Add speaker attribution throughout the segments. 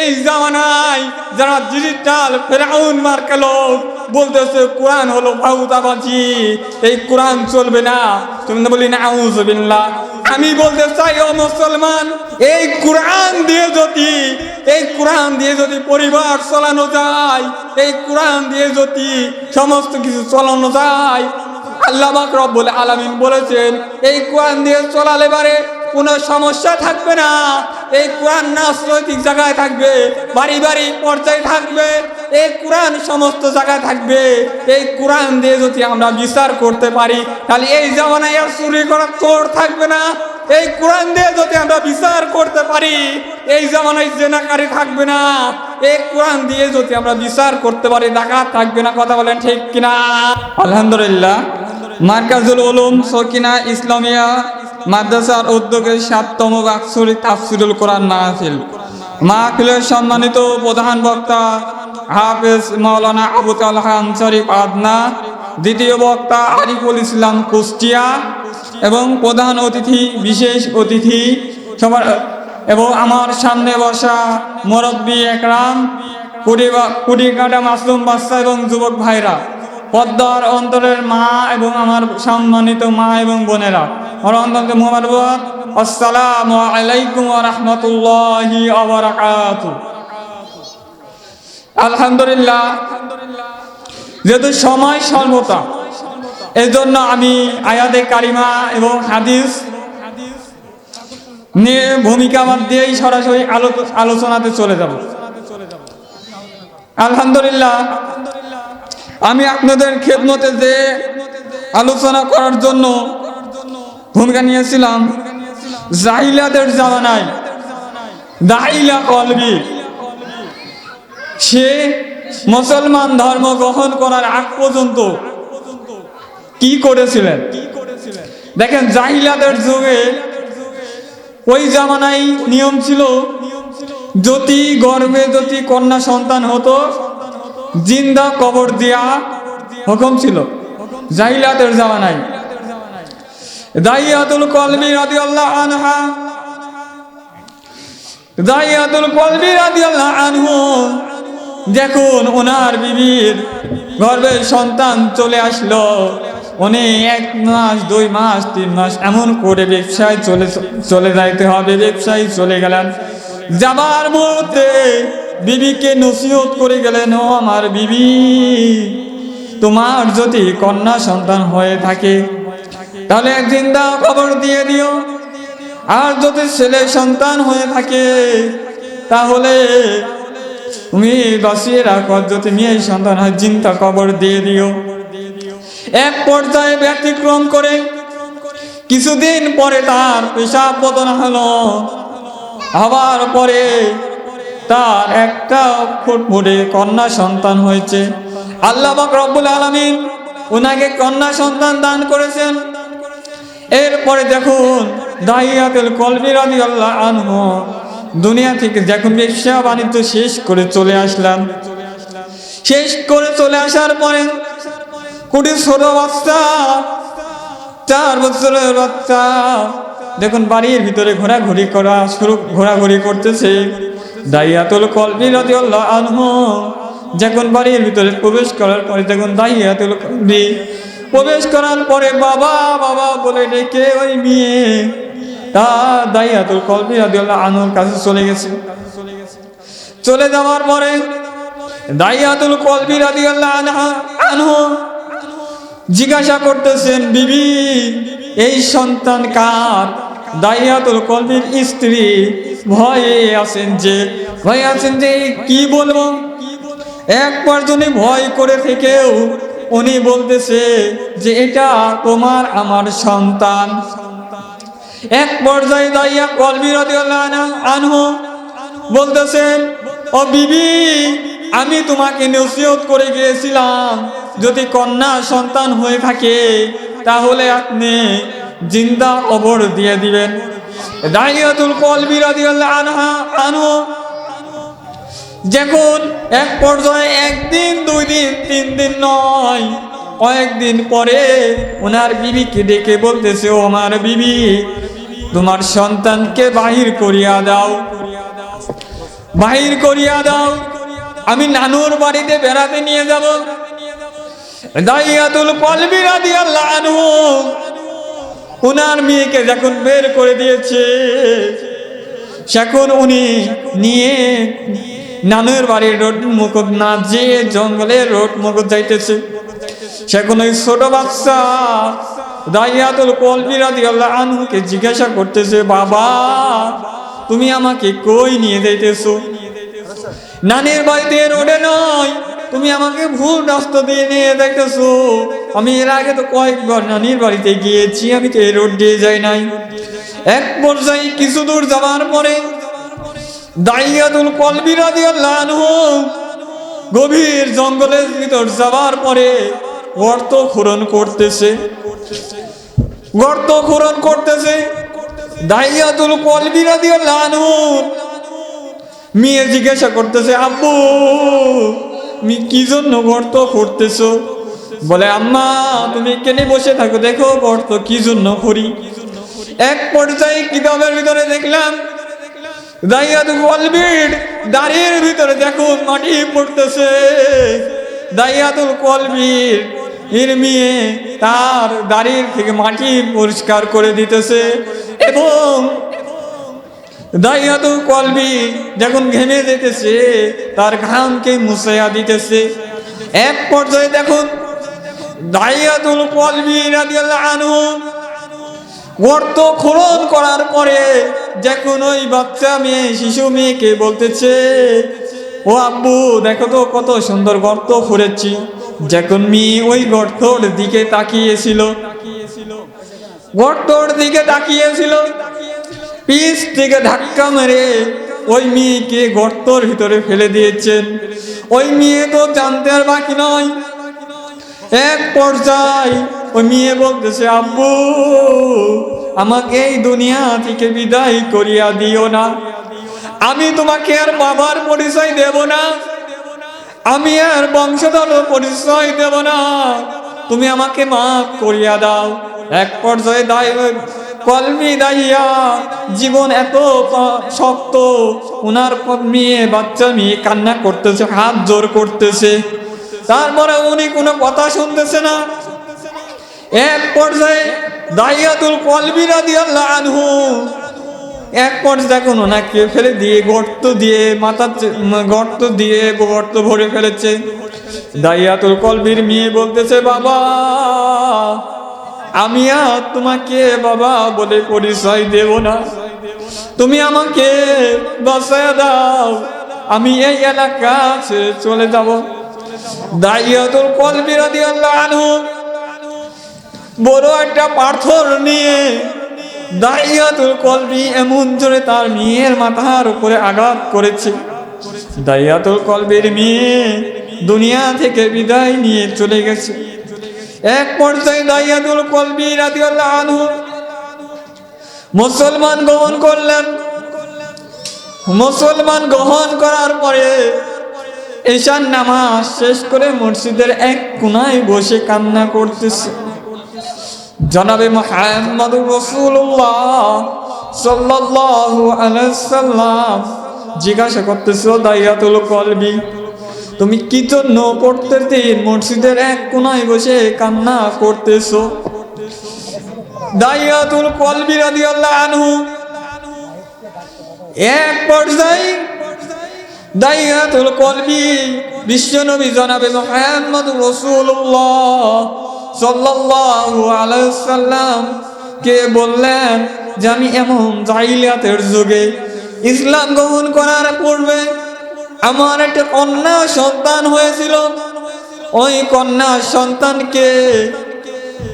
Speaker 1: এই জামানায় যারা ডিজিটাল ফেরাউন মার্কা লোক বলতেছে, কোরআন হলো ভাউতাবাজি এই কোরআন চলবে না। তুমি না বলি না আউজবিল্লাহ আমি বলতে চাই, ও মুসলমান, এই কোরআন দিয়ে যদি, এই কোরআন দিয়ে যদি পরিবার চলানো যায়, এই কোরআন দিয়ে যদি সমস্ত কিছু চলানো যায়। আল্লাহ রব্বুল আলামিন বলেছেন, এই কোরআন দিয়ে চলালে পারে কোনো সমস্যা থাকবে না। এই কোরআন রাজনৈতিক জায়গায় থাকবে বাড়ি বাড়ি পর্যায়ে থাকবে, এই কোরআন সমস্ত জায়গায় থাকবে। এই কোরআন দিয়ে যদি আমরা বিচার করতে পারি, তাহলে এই জামানায় আর চুরি করার চোর থাকবে না। এই কোরআন দিয়ে যদি আমরা বিচার করতে পারি, এই জামানায় জেনাকারী থাকবে না। এই কোরআন দিয়ে যদি আমরা বিচার করতে পারি, ডাকাত থাকবে না, কথা বলেন ঠিক কিনা? আলহামদুলিল্লাহ। মার্কাজুল উলুম, সকিনা, ইসলামিয়া মাদ্রাসার উদ্যোগে সাততম বাৎসরিক তাফসিরুল কোরআন মাহফিল মাহফিলের সম্মানিত প্রধান বক্তা হাফেজ মাওলানা আবু তালহা আনসারি আদনা, দ্বিতীয় বক্তা আরিফুল ইসলাম কুষ্টিয়া এবং প্রধান অতিথি, বিশেষ অতিথি সবার, এবং আমার সামনে বসা মুরব্বী একরাম কুড়ি কুড়িকাটা মাসুম বাচ্চা এবং যুবক ভাইরা, পদ্মার অন্তরের মা এবং আমার সম্মানিত মা এবং বোনেরা। আমার আসসালামু আলাইকুম রহমতুল্লাহি আলহামদুলিল্লাহ, যেহেতু সময় স্বল্পতা জন্য আমি আয়াতে কারিমা এবং হাদিস নিয়ে ভূমিকা বাদ দিয়েই সরাসরি আলোচনাতে চলে যাব। আলহামদুলিল্লাহ, আমি আপনাদের খেদমতে যে আলোচনা করার জন্য ভূমিকা নিয়েছিলাম জাহিলাদের জামানায়। দাইলা কলবি। সে মুসলমান ধর্ম গ্রহণ করার আগ পর্যন্ত কি করেছিলেন? দেখেন, জাহিলাদের যুগে ওই জামানায় নিয়ম ছিল, যদি গর্ভে যদি কন্যা সন্তান হতো, জিন্দা কবর দেয়া হুকুম ছিল জাহিলাতের জামানায়। দাইয়াতুল কলবি রাদিয়াল্লাহু আনহা। দাইয়াতুল কলবি রাদিয়াল্লাহু আনহু। দেখুন ওনার বিবির গর্ভের সন্তান চলে আসলো। উনি এক মাস, দুই মাস, তিন মাস এমন করে ব্যবসায় চলে চলে যাইতে হবে, ব্যবসায় চলে গেলেন। যাবার মুহূর্তে বিবিকে নসিহত করে গেলেন, ও আমার বিবি, তোমার যদি কন্যা সন্তান হয়ে থাকে তাহলে একদিন দা খবর দিয়ে দিও। আর যদি ছেলে সন্তান হয়ে থাকে, তাহলে তুমি বাঁচিয়ে রাখো। যদি মেয়ে সন্তান হয়, চিন্তা কবর দিয়ে দিও। এক পর্যায়ে ব্যতিক্রম করে কিছুদিন পরে তার পেশাব বদন হলো। হবার পরে তার একটা ফুটফুটে কন্যা সন্তান হয়েছে। আল্লাহ রব্বুল আলামিন ওনাকে কন্যা সন্তান দান করেছেন। এরপরে দেখুন, দাহিয়াতুল কলবি রাদিয়াল্লাহু আনহু দুনিয়া থেকে যখন ব্যবসা বাণিজ্য শেষ করে চলে আসলাম শেষ করে চলে আসার পরে কুড়ি ছোট বাচ্চা, চার বছরের বাচ্চা, দেখুন বাড়ির ভিতরে ঘোরাঘুরি করা শুরু, ঘোরাঘুরি করতেছে। দাইয়াতুল কলবি রাদিয়াল্লাহু আনহু যখন বাড়ির ভিতরে প্রবেশ করার পরে দেখুন দাইয়াতুল কলবি প্রবেশ করার পরে বাবা বাবা বলে ডেকে ওই মেয়ে? তা দাইয়াতুল কলবি রাদিয়াল্লাহু আনহুর কাছে চলে গেছে। চলে যাওয়ার পরে দাইয়াতুল কলবি রাদিয়াল্লাহু আনহা জিজ্ঞাসা করতেছেন, বিবি, এই সন্তান কার? দাইয়াতুল কলবির স্ত্রী ভয়ে আছেন যে, ভয়ে আছেন যে, কি বলব? একবার জনে ভয় করে থেকেও উনি বলতেছে যে এটা তোমার আমার সন্তান। এক পর্যায়ে দাইয়া কলবি আনহু- বলতেছেন, ও বিবি, আমি তোমাকে নসিহত করে গিয়েছিলাম। যদি কন্যা সন্তান হয়ে থাকে, তাহলে আপনি জিন্দা কবর দিয়ে দিবেন। দাইয়াতুল কলবি আনহা আনহু যখন এক পর্যায়ে একদিন, দুই দিন, তিন দিন নয়। কয়েকদিন পরে ওনার বিবিকে ডেকে বলতেছে, ও আমার বিবি, তোমার সন্তানকে বাহির করিয়া দাও। বাহির করিয়া দাও। আমি নানুর বাড়িতে বেড়াতে নিয়ে যাব। দাইয়াতুল কলবি রাদিয়াল্লাহু আনহু। ওনার মেয়েকে যখন বের করে দিয়েছে, সেখন উনি নিয়ে নানুর বাড়ির রোড মুকুট না যে জঙ্গলে রোড মুকুট যাইতেছে। সেখন ওই ছোট বাচ্চা দাইয়াতুল কলবি রাদিয়াল্লাহু আনহুকে জিজ্ঞাসা করতেছে, বাবা, তুমি আমাকে কই নিয়ে যাইতেছো? নানির বাড়িতে রোডে নয়, তুমি আমাকে ভুল রাস্তা দিয়ে নিয়ে যাইতেছো। আমি এর আগে তো কয়েকবার নানির বাড়িতে গিয়েছি, আমি তো এই রোড দিয়ে যাই নাই। এক পর্যায়ে কিছু দূর যাওয়ার পরে গভীর জঙ্গলের ভিতর যাওয়ার পরে গর্ত খনন করতেছে। গর্ত খনন করতেছে দাইয়াতুল কলবি রাদিয়াল্লাহু আনহু। মেয়ে জিজ্ঞাসা করতেছে, আব্বু, তুমি কি জন্য গর্ত করতেছ বলে, আম্মা, তুমি কেনে বসে থাকো, দেখো গর্ত কি জন্য করি এক পর্যায়ে কিতাবের ভিতরে দেখলাম দাইয়াত কলবির দাঁড়িয়ে ভিতরে দেখুন মাটি পড়তেছে। দাইয়াতুল কলবির এর মেয়ে তার দাড়ির থেকে মাটি পরিষ্কার করে দিতেছে। এবং দাইয়াতুল কলবি যখন ঘেমে যেতেছে, তার ঘামকে মুছাইয়া দিতেছে। এক পর্যায়ে দেখুন দাইয়াতুল কলবি রাদিয়াল্লাহু আনহু গর্ত খনন করার পরে যখন ওই বাচ্চা মেয়ে, শিশু মেয়েকে বলতেছে, ও আব্বু, দেখো তো কত সুন্দর গর্ত খুঁড়েছি। যখন মেয়ে ওই গর্তর দিকে তাকিয়েছিল, গর্তর দিকে তাকিয়েছিল পিস থেকে ধাক্কা মেরে ওই মেয়েকে গর্তর ভিতরে ফেলে দিয়েছেন। ওই মেয়ে তো জানতে আর বাকি নয়। এক পর্যায়ে ওই মেয়ে বলতেছে, আব্বু, আমাকে এই দুনিয়া থেকে বিদায় করিয়া দিও না। আমি তোমাকে আর বাবার পরিচয় দেব না। আমি আর বংশধর পরিচয় দেব না। তুমি আমাকে মাফ করিয়া দাও। এক পর্যায়ে দায়, কলমি দাইয়া জীবন এত শক্ত। উনার মেয়ে, বাচ্চা মেয়ে কান্না করতেছে, হাত জোর করতেছে। তারপরে উনি কোনো কথা শুনতেছে না। এক পর্যায়ে দাইয়াতুল কলবি রাদিয়াল্লাহু আনহু, এক পর্যায়ে দেখুন ওনাকে ফেলে দিয়ে গর্ত দিয়ে মাথা গর্ত দিয়ে গর্ত ভরে ফেলেছে। দাইয়াতুল কলবির মেয়ে বলতেছে, বাবা, আমি আর তোমাকে বাবা বলে পরিচয় দেব না। তুমি আমাকে বাসায় দাও। আমি এই এলাকা ছেড়ে চলে যাব। দাইয়াতুল কলবি রাদিয়াল্লাহু আনহু বড় একটা পাথর নিয়ে দাইয়াতুল কলবি এমন জোরে তার মেয়ের মাথার উপরে আঘাত করেছে। দাইয়াতুল কলবির মেয়ে দুনিয়া থেকে বিদায় নিয়ে চলে গেছে। এক পর্যায়ে দাইয়াতুল কলবি রাদিয়াল্লাহু আনহু মুসলমান গ্রহণ করলেন। মুসলমান গ্রহণ করার পরে ঈশান নামাজ শেষ করে মসজিদের এক কোনায় বসে কান্না করতেছে। জনাবে মোহাম্মদ রসুল্লাহ সাল্লাল্লাহু আলাইহি সাল্লাম জিজ্ঞাসা করতেছো দাইয়াতুল কলবি, তুমি কি জন্য পড়তে দিন মসজিদের এক কোনায় বসে কান্না করতেছো? দাইয়াতুল কলবি রাদিয়াল্লাহু আনহু, এক পর্যায়ে দাইয়াতুল কলবি বিশ্বনবী জনাবে মোহাম্মদ রসুল্লাহ সাল্লাল্লাহু আলাইহি সাল্লাম কে বললেন যে আমি এমন জাইলিয়াতের যুগে ইসলাম গ্রহণ করার পূর্বে আমার একটা কন্যা সন্তান হয়েছিল। ওই কন্যা সন্তানকে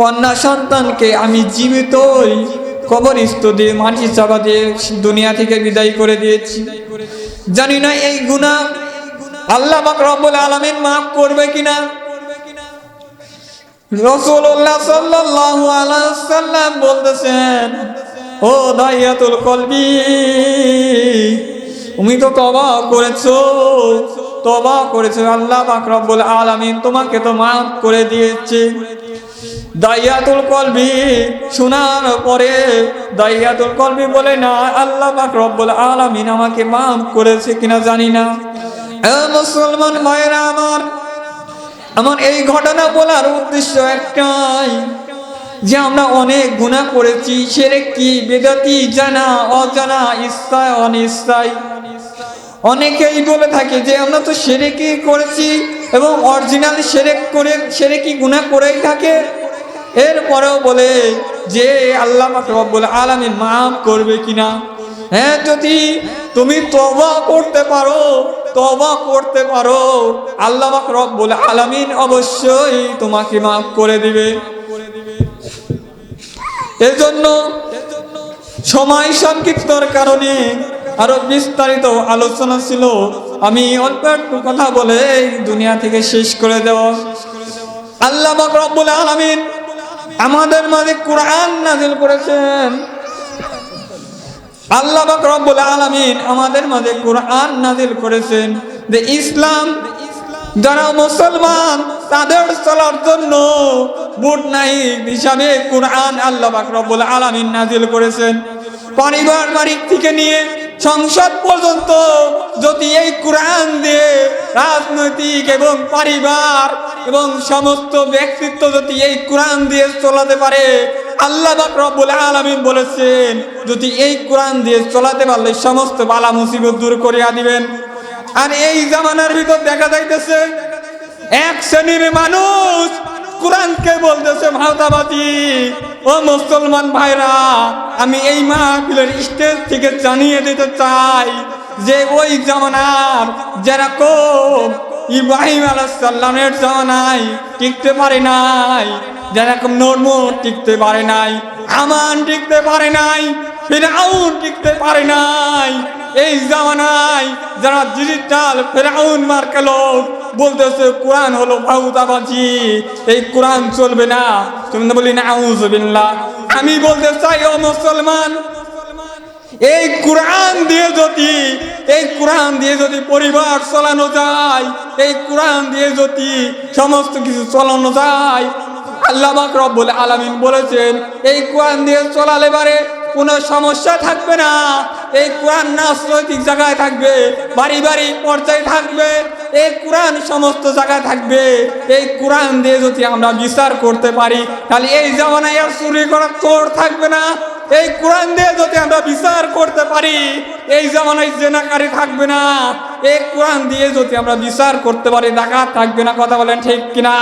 Speaker 1: কন্যা সন্তানকে আমি জীবিতই কবরস্থ দিয়ে মাটি চাপা দিয়ে দুনিয়া থেকে বিদায় করে দিয়েছি। জানি না এই গুণা আল্লাহ রব্বুল আলামিন মাফ করবে কিনা। রাসূলুল্লাহ সাল্লাল্লাহু আলাইহি সাল্লাম বলতেছেন, ও দাইয়াতুল কলবি, তুমি তো তবা করেছ তবা করেছ, আল্লাহ পাক রব্বুল আলামিন তোমাকে তো মাফ করে দিয়েছে। দাইয়াতুল কলবি শোনার পরে দাইয়াতুল কলবি বলে, না, আল্লাহ পাক রব্বুল আলামিন আমাকে মাফ করেছে কিনা জানি না। মুসলমান ভাইরা আমার আমার এই ঘটনা বলার উদ্দেশ্য একটাই, যে আমরা অনেক গুণা করেছি, সেরে কি বেদাতি জানা, অজানা ইচ্ছায় অনিচ্ছায় অনেকেই বলে থাকে যে আমরা তো সেরে কি করেছি এবং অরিজিনাল সেরেক করে, সেরে কি গুণা করেই থাকে? এরপরেও বলে যে আল্লাহ পাক রব্বুল আলামিন মাফ করবে কিনা? হ্যাঁ যদি তুমি তবা করতে পারো তবা করতে পারো। আল্লাহ রব্বুল আলামিন অবশ্যই তোমাকে মাফ করে দিবে। এজন্য সময় সংক্ষিপ্তর কারণে আরও বিস্তারিত আলোচনা ছিল। আমি অল্প একটু কথা বলে দুনিয়া থেকে শেষ করে দেব। আল্লাহ রব্বুল আলামিন আমাদের মাঝে কোরআন নাজিল করেছেন। আল্লাহ রব্বুল আলামিন আমাদের মাঝে কোরআন নাজিল করেছেন যে ইসলাম যারা মুসলমান তাদের চলার জন্য বুট নাই হিসাবে কোরআন আল্লাহ রব্বুল আলামিন নাজিল করেছেন। পরিবার বাড়ির থেকে নিয়ে সংসদ পর্যন্ত যদি এই কোরআন দিয়ে রাজনৈতিক এবং পরিবার এবং সমস্ত ব্যক্তিত্ব যদি এই কোরআন দিয়ে চলাতে পারে আল্লাহ রব্বুল আলামিন বলেছেন, যদি এই কোরআন দিয়ে চলাতে পারলে সমস্ত বালা মুসিবত দূর করিয়া দিবেন। আর এই জামানার ভিতর দেখা যাইতেছে, এক শ্রেণির মানুষ কোরআনকে বলতেছে ভারতাবাদী ও মুসলমান ভাইরা, আমি এই মাহফিলের স্টেজ থেকে জানিয়ে দিতে চাই যে ওই জামানার যেরকম ইব্রাহিম আলাইসাল্লামের জামানায় টিকতে পারে নাই যেরকম নর্ম টিকতে পারে নাই, আমান টিকতে পারে নাই ফিরাউন টিকতে পারে নাই। এই জামানায় যারা ডিজিটাল ফেরাউন মার্কে লোক বলতেছে, কোরআন হলো ভাউতাবাজি এই কোরআন চলবে না। তুমি তো বলি না আউজবিল্লাহ আমি বলতে চাই, ও মুসলমান, এই কোরআন দিয়ে যদি, এই কোরআন দিয়ে যদি পরিবার চালানো যায়, এই কোরআন দিয়ে যদি সমস্ত কিছু চালানো যায় আল্লাহ পাক রব্বুল আলামিন বলেছেন, এই কোরআন দিয়ে চলালে পারে কোনো সমস্যা থাকবে না। এই কোরআন রাজনৈতিক জায়গায় থাকবে, বাড়ি বাড়ি পর্যায়ে থাকবে, এই কোরআন সমস্ত জায়গায় থাকবে। এই কোরআন দিয়ে যদি আমরা বিচার করতে পারি, তাহলে এই জামানায় আর চুরি করার চোর থাকবে না। এই কোরআন দিয়ে যদি আমরা বিচার করতে পারি, এই জামানায় জেনাকারী থাকবে না। এই কোরআন দিয়ে যদি আমরা বিচার করতে পারি, ডাকাত থাকবে না, কথা বলেন ঠিক কিনা?